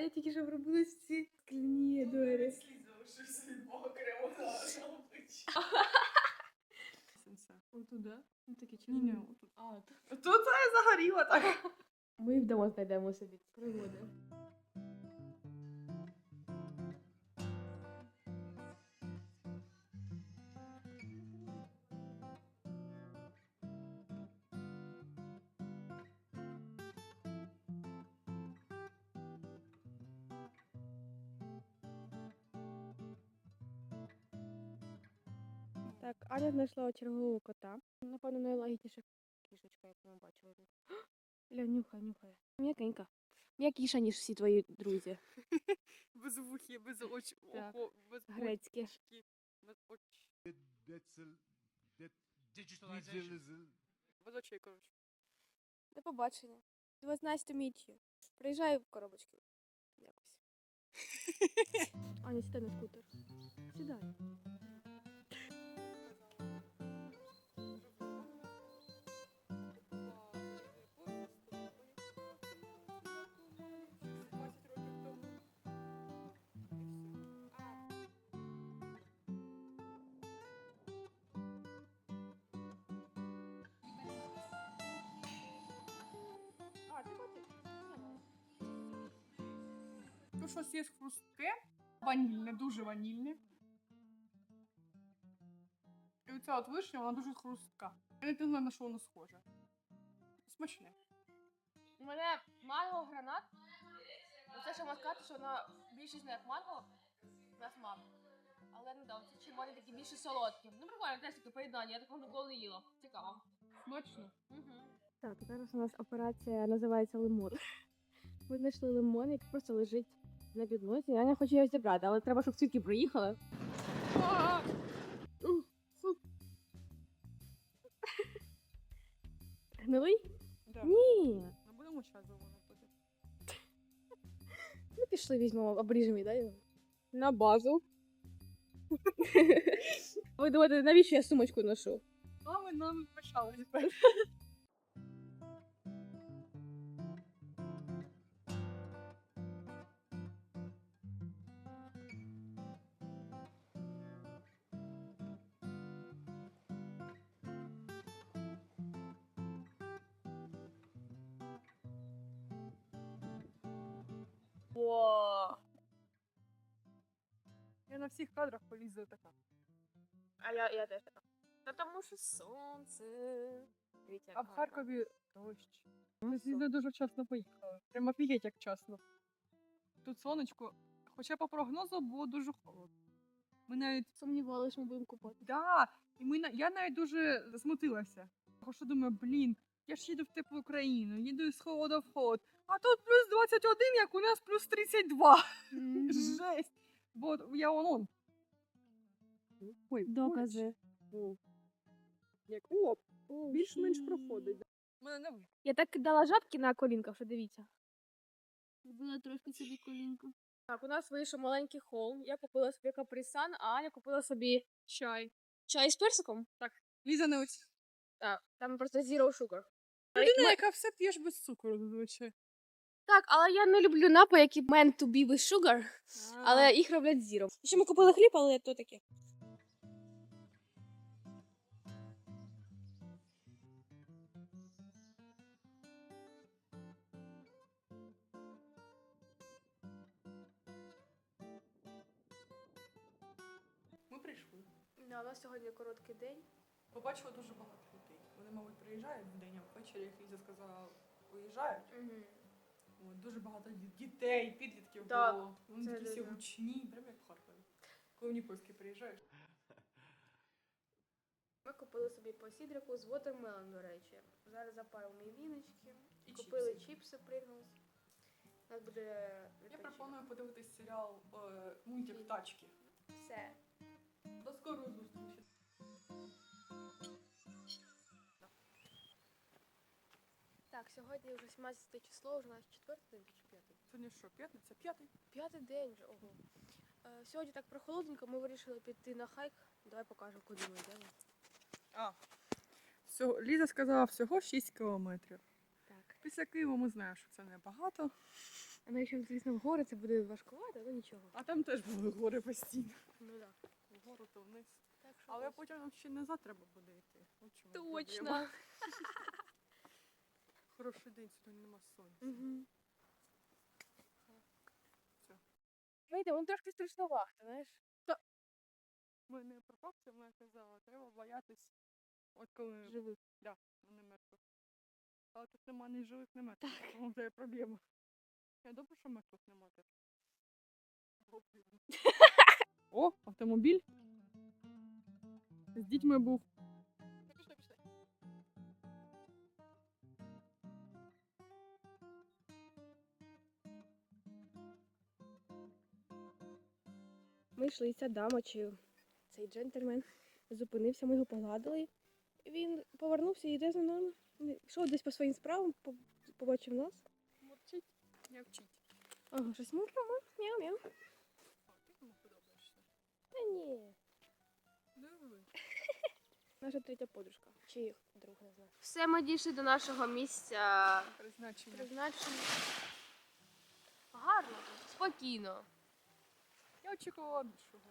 Аня тільки що вробила ці скляні двері. Слізавшись від мого на обличчі. Отуда. Ну такі Ні, ні, отут. А. Тут я загоріла так. Ми вдома знайдемо собі пригоди. Так, Аня знайшла чергового кота. Напевно, найлагідніша кішечка, як ми бачили. Ля, нюхай, нюхай. М'якенька. М'якіша, ніж всі твої друзі. Без вухи, без очі, Так. око, без Грецькі. очки, без очі. Без очей, коротше. До побачення. It was nice to meet you. Приїжджай в коробочки. Якось. Аня, сідай на скутер. Сідай. Щось є хрустке, ванільне, дуже ванільне. І оця от вишня, вона дуже хрустка. Я не знаю, на що воно схоже. Смачне. У мене манго гранат. Оце що можна сказати, що вона більшість не як манго, на смак. Але ну да, ці червоні такі більше солодкі. Ну прикольно, теж таке поєднання, я такого ніколи не їла. Цікаво. Смачно. Угу. Так, зараз у нас операція називається лимон. Ми знайшли лимон, який просто лежить на підлозі. Аня хоче його зібрати, але треба, щоб свідки приїхали. Гнилий? Да. Ні. Не будемо час буде. Ну пішли, візьмемо, обріжемо її, да. На базу. Ви думаєте, навіщо я сумочку ношу? А ми нам почали тепер. Я на всіх кадрах полізу така. А я, я теж така. Та тому що сонце. Дивіться, А в Харкові дощ. Ми сюди дуже вчасно поїхали. Прямо офігеть як вчасно. Тут сонечко, хоча по прогнозу було дуже холодно. Ми навіть Сумнівалися, що ми будемо купати. да, і ми на- я навіть дуже засмутилася. Тому що думаю, блін, я ж їду в теплу країну, їду з холоду в холод. А тут плюс 21, як у нас плюс 32. Жесть. Бо я вон он. Ой, Докази. О. Як оп, більш-менш проходить. Мене не. Я так кидала жабки на колінках, що дивіться. Зробила трошки собі колінку. Так, у нас вийшов маленький холм. Я купила собі каприсан, а Аня купила собі Чай. чай з персиком. Ліза не. Так, там просто zero sugar. Людина, яка все п'єш без цукру, зазвичай. Так, але я не люблю напої, які meant to be with sugar, але їх роблять zero. Ще ми купили хліб, але то таке. Ми прийшли. Да, у нас сьогодні короткий день. Побачила дуже багато. Вони, мабуть, приїжджають в день, а ввечері, як Ліза сказала, виїжджають. От, дуже багато ді- дітей, підлітків Так, було. Вони це такі всі дуже. гучні, прямо як в Харкові. Коли в Нікольський приїжджаєш. Ми купили собі по сідрику з watermelon, до речі. Зараз запаримо мій віночки. І Купили чіпси. чіпси. У нас буде Я відпочинок. пропоную подивитись серіал е, мультик тачки. Все. До скорої зустрічі. Так, сьогодні вже 17 число, вже наш четвертий день чи п'ятий? Сьогодні що, п'ятниця? П'ятий? П'ятий день вже, ого. Е, сьогодні так прохолодненько, ми вирішили піти на хайк. Давай покажемо, куди ми йдемо. А. Всього, Ліза сказала всього 6 кілометрів. Так. Після Києва ми знаємо, що це небагато. А ну, якщо, звісно, в гори це буде важкувато, то нічого. А там теж були гори постійно. Ну так. Вгору то вниз. Так що Але ось. потім нам ще назад треба буде йти. От чому Точно. Хороший день, сьогодні нема сонця. Угу. Все. Знаєте, воно трошки страшновато, знаєш? У мене пропорція вона казала, треба боятись, от коли Живих. вони мертвих. Але тут нема ні живих, ні мертвих. Тому це є проблема. Я добре, що мертвих нема теж. О, автомобіль. З дітьми був. Ми йшли, і ця дама чи цей джентльмен зупинився, ми його погладили. Він повернувся і йде за нами. Йшов десь по своїм справам, побачив нас. Мурчить, не вчить. Ага, щось мурка, мяу-мяу. А, ти йому подобаєшся. Та ні. Диви. Наша третя подружка. Чи їх друг, не знаю. Все, ми дійшли до нашого місця Призначення. призначення. Гарно спокійно. Я очікувала більшого.